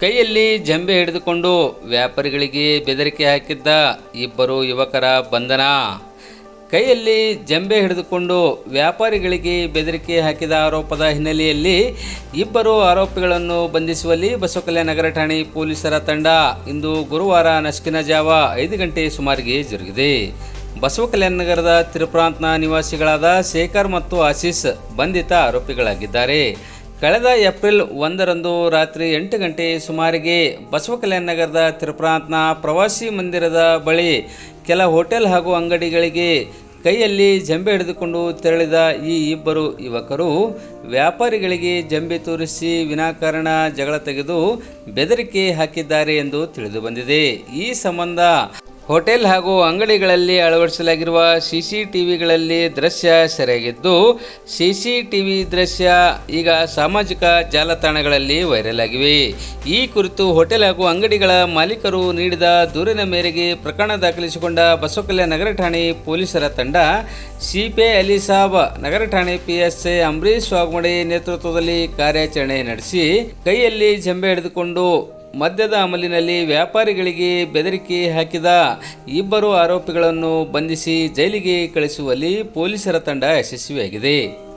ಕೈಯಲ್ಲಿ ಜಂಬೆ ಹಿಡಿದುಕೊಂಡು ವ್ಯಾಪಾರಿಗಳಿಗೆ ಬೆದರಿಕೆ ಹಾಕಿದ್ದ ಇಬ್ಬರು ಯುವಕರ ಬಂಧನ. ಕೈಯಲ್ಲಿ ಜಂಬೆ ಹಿಡಿದುಕೊಂಡು ವ್ಯಾಪಾರಿಗಳಿಗೆ ಬೆದರಿಕೆ ಹಾಕಿದ ಆರೋಪದ ಹಿನ್ನೆಲೆಯಲ್ಲಿ ಇಬ್ಬರು ಆರೋಪಿಗಳನ್ನು ಬಂಧಿಸುವಲ್ಲಿ ಬಸವಕಲ್ಯಾಣ ನಗರ ಠಾಣೆ ಪೊಲೀಸರ ತಂಡ ಇಂದು ಗುರುವಾರ ನಸುಕಿನ ಜಾವ ಐದು ಗಂಟೆ ಸುಮಾರಿಗೆ ಜರುಗಿದೆ. ಬಸವಕಲ್ಯಾಣ ನಗರದ ತಿರುಪ್ರಾಂತ್ನ ನಿವಾಸಿಗಳಾದ ಶೇಖರ್ ಮತ್ತು ಆಶೀಸ್ ಬಂಧಿತ ಆರೋಪಿಗಳಾಗಿದ್ದಾರೆ. ಕಳೆದ ಏಪ್ರಿಲ್ ಒಂದರಂದು ರಾತ್ರಿ ಎಂಟು ಗಂಟೆ ಸುಮಾರಿಗೆ ಬಸವಕಲ್ಯಾಣ ನಗರದ ತಿರುಪ್ರಾಂತ್ನ ಪ್ರವಾಸಿ ಮಂದಿರದ ಬಳಿ ಕೆಲ ಹೋಟೆಲ್ ಹಾಗೂ ಅಂಗಡಿಗಳಿಗೆ ಕೈಯಲ್ಲಿ ಜಂಬೆ ಹಿಡಿದುಕೊಂಡು ತೆರಳಿದ ಈ ಇಬ್ಬರು ಯುವಕರು ವ್ಯಾಪಾರಿಗಳಿಗೆ ಜಂಬೆ ತೋರಿಸಿ ವಿನಾಕಾರಣ ಜಗಳ ತೆಗೆದು ಬೆದರಿಕೆ ಹಾಕಿದ್ದಾರೆ ಎಂದು ತಿಳಿದು ಬಂದಿದೆ. ಈ ಸಂಬಂಧ ಹೋಟೆಲ್ ಹಾಗೂ ಅಂಗಡಿಗಳಲ್ಲಿ ಅಳವಡಿಸಲಾಗಿರುವ ಸಿಸಿಟಿವಿಗಳಲ್ಲಿ ದೃಶ್ಯ ಸೆರೆಯಾಗಿದ್ದು ಸಿಸಿಟಿವಿ ದೃಶ್ಯ ಈಗ ಸಾಮಾಜಿಕ ಜಾಲತಾಣಗಳಲ್ಲಿ ವೈರಲ್ ಆಗಿವೆ. ಈ ಕುರಿತು ಹೋಟೆಲ್ ಹಾಗೂ ಅಂಗಡಿಗಳ ಮಾಲೀಕರು ನೀಡಿದ ದೂರಿನ ಮೇರೆಗೆ ಪ್ರಕರಣ ದಾಖಲಿಸಿಕೊಂಡ ಬಸವಕಲ್ಯ ನಗರ ಠಾಣೆ ಪೊಲೀಸರ ತಂಡ, ಸಿಪೆ ಅಲಿ ಸಾಬ್ ನಗರ ಠಾಣೆ ಪಿಎಸ್ಐ ಅಂಬರೀಶ್ ವಾಗ್ಮಡೆ ನೇತೃತ್ವದಲ್ಲಿ ಕಾರ್ಯಾಚರಣೆ ನಡೆಸಿ, ಕೈಯಲ್ಲಿ ಜಂಬೆ ಹಿಡಿದುಕೊಂಡು ಮದ್ಯದ ಅಮಲಿನಲ್ಲಿ ವ್ಯಾಪಾರಿಗಳಿಗೆ ಬೆದರಿಕೆ ಹಾಕಿದ ಇಬ್ಬರು ಆರೋಪಿಗಳನ್ನು ಬಂಧಿಸಿ ಜೈಲಿಗೆ ಕಳಿಸುವಲ್ಲಿ ಪೊಲೀಸರ ತಂಡ ಯಶಸ್ವಿಯಾಗಿದೆ.